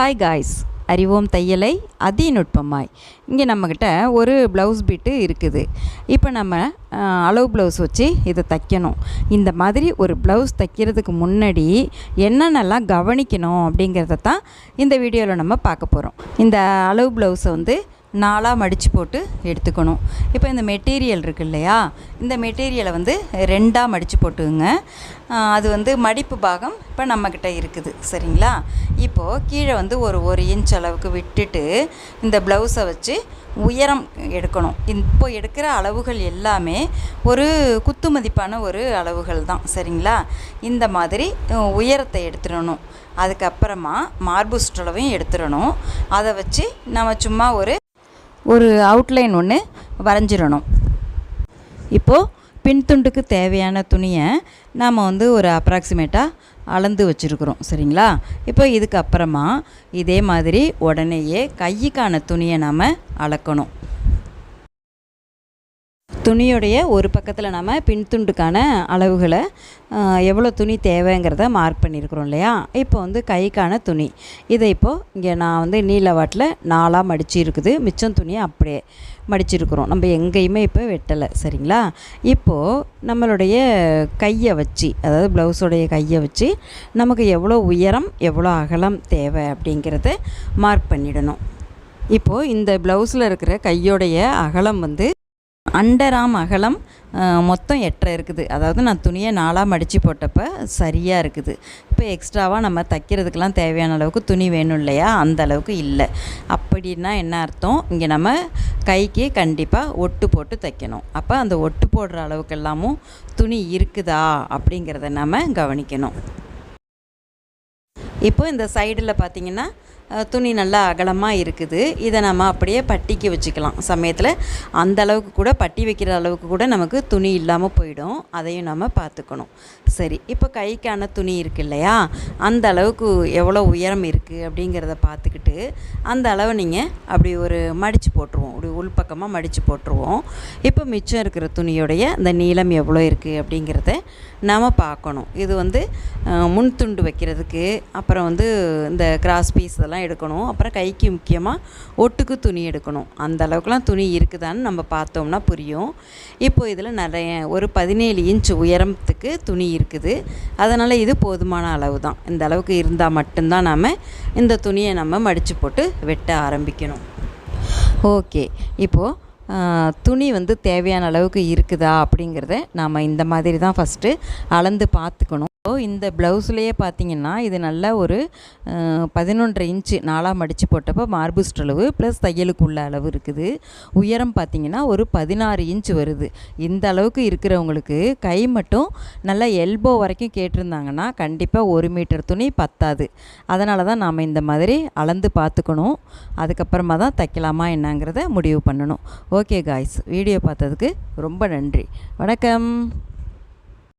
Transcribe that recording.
Hi guys அறிவோம் தையலை அதிநுட்பமாய். இங்கே நம்மக்கிட்ட ஒரு ப்ளவுஸ் பிட்டு இருக்குது. இப்போ நம்ம அளவு ப்ளவுஸ் வச்சு இதை தைக்கணும். இந்த மாதிரி ஒரு ப்ளவுஸ் தைக்கிறதுக்கு முன்னாடி என்னென்னலாம் கவனிக்கணும் அப்படிங்கிறத தான் இந்த வீடியோவில் நம்ம பார்க்க போகிறோம் இந்த அளவு ப்ளவுஸை வந்து நாலாக மடித்து போட்டு எடுத்துக்கணும். இப்போ இந்த மெட்டீரியல் இருக்கு இல்லையா? இந்த மெட்டீரியலை வந்து ரெண்டாக மடித்து போட்டுங்க அது வந்து மடிப்பு பாகம் இப்போ நம்மக்கிட்ட இருக்குது. சரிங்களா? இப்போது கீழே வந்து ஒரு ஒரு இன்ச் அளவுக்கு விட்டுட்டு இந்த ப்ளவுஸை வச்சு உயரம் எடுக்கணும். இப்போ எடுக்கிற அளவுகள் எல்லாமே ஒரு குத்து மதிப்பான ஒரு அளவுகள் தான். சரிங்களா? இந்த மாதிரி உயரத்தை எடுத்துடணும். அதுக்கப்புறமா மார்பு சுற்றளவையும் எடுத்துடணும். அதை வச்சு நம்ம சும்மா ஒரு ஒரு அவுட்லைன் ஒன்று வரைஞ்சிடணும். இப்போது பின்துண்டுக்கு தேவையான துணியை நாம் வந்து ஒரு அப்ராக்சிமேட்டாக அளந்து வச்சுருக்குறோம் சரிங்களா? இப்போ இதுக்கப்புறமா இதே மாதிரி உடனேயே கைக்கான துணியை நாம் அளக்கணும். துணியுடைய ஒரு பக்கத்தில் நம்ம பின்துண்டுக்கான அளவுகளை எவ்வளோ துணி தேவைங்கிறத மார்க் பண்ணியிருக்கிறோம் இல்லையா? இப்போ வந்து கைக்கான துணி. இதை இப்போது இங்கே நான் வந்து நீல வாட்டில் நாலாக மடிச்சு இருக்குது. மிச்சம் துணியை அப்படியே மடிச்சிருக்கிறோம். நம்ம எங்கேயுமே இப்போ வெட்டலை. சரிங்களா? இப்போது நம்மளுடைய கையை வச்சு அதாவது ப்ளவுஸோடைய கையை வச்சு நமக்கு எவ்வளோ உயரம் எவ்வளோ அகலம் தேவை அப்படிங்கிறத மார்க் பண்ணிடணும். இப்போது இந்த ப்ளவுஸில் இருக்கிற கையோடைய அகலம் வந்து அண்டராம் அகலம் மொத்தம் எட்டரை இருக்குது. அதாவது நான் துணியை நாலாக மடித்து போட்டப்ப சரியாக இருக்குது. இப்போ எக்ஸ்ட்ராவாக நம்ம தைக்கிறதுக்கெலாம் தேவையான அளவுக்கு துணி வேணும் இல்லையா? அந்த அளவுக்கு இல்லை. அப்படின்னா என்ன அர்த்தம்? இங்கே நம்ம கைக்கு கண்டிப்பாக ஒட்டு போட்டு தைக்கணும். அப்போ அந்த ஒட்டு போடுற அளவுக்கெல்லாமும் துணி இருக்குதா? அப்படிங்கிறத நம்ம கவனிக்கணும். இப்போ இந்த சைடில் பார்த்திங்கன்னா துணி நல்லா அகலமாக இருக்குது. இதை நம்ம அப்படியே பட்டிக்கு வச்சுக்கலாம். சமயத்தில் அந்த அளவுக்கு கூட பட்டி வைக்கிற அளவுக்கு கூட நமக்கு துணி இல்லாமல் போயிடும். அதையும் நம்ம பார்த்துக்கணும். சரி இப்போ கைக்கான துணி இருக்கு இல்லையா? அந்த அளவுக்கு எவ்வளோ உயரம் இருக்குது அப்படிங்கிறத பார்த்துக்கிட்டு அந்த அளவு நீங்கள் அப்படி ஒரு மடித்து போட்டுருவோம். அப்படி உள்பக்கமாக மடித்து போட்டுருவோம். இப்போ மிச்சம் இருக்கிற துணியோடைய இந்த நீளம் எவ்வளோ இருக்குது அப்படிங்கிறத நாம் பார்க்கணும். இது வந்து முன் துண்டு வைக்கிறதுக்கு அப்புறம் வந்து இந்த கிராஸ் பீஸ் இதெல்லாம் எடுக்கணும். அப்புறம் கைக்கு முக்கியமாக ஒட்டுக்கு துணி எடுக்கணும். அந்த அளவுக்குலாம் துணி இருக்குதான்னு நம்ம பார்த்தோம்னா புரியும். இப்போ இதில் நிறைய ஒரு பதினேழு இன்ச் உயரத்துக்கு துணி இருக்குது. அதனால் இது போதுமான அளவு தான். இந்த அளவுக்கு இருந்தால் மட்டும்தான் நாம் இந்த துணியை நம்ம மடித்து போட்டு வெட்ட ஆரம்பிக்கணும். ஓகே. இப்போது துணி வந்து தேவையான அளவுக்கு இருக்குதா அப்படிங்கிறத நாம் இந்த மாதிரி தான் ஃபஸ்ட்டு அளந்து பார்த்துக்கணும். இப்போது இந்த ப்ளவுஸ்லேயே பார்த்தீங்கன்னா இது நல்லா ஒரு பதினொன்றரை இன்ச்சு நாலாம் மடித்து போட்டப்போ மார்புஸ்ட் அளவு ப்ளஸ் தையலுக்குள்ள அளவு இருக்குது. உயரம் பார்த்தீங்கன்னா ஒரு பதினாறு இன்ச் வருது. இந்த அளவுக்கு இருக்கிறவங்களுக்கு கை மட்டும் நல்லா எல்போ வரைக்கும் கேட்டிருந்தாங்கன்னா கண்டிப்பாக ஒரு மீட்டர் துணி பத்தாது. அதனால தான் நாம் இந்த மாதிரி அளந்து பார்த்துக்கணும். அதுக்கப்புறமா தான் தைக்கலாமா என்னங்கிறத முடிவு பண்ணணும். ஓகே காய்ஸ் வீடியோ பார்த்ததுக்கு ரொம்ப நன்றி. வணக்கம்.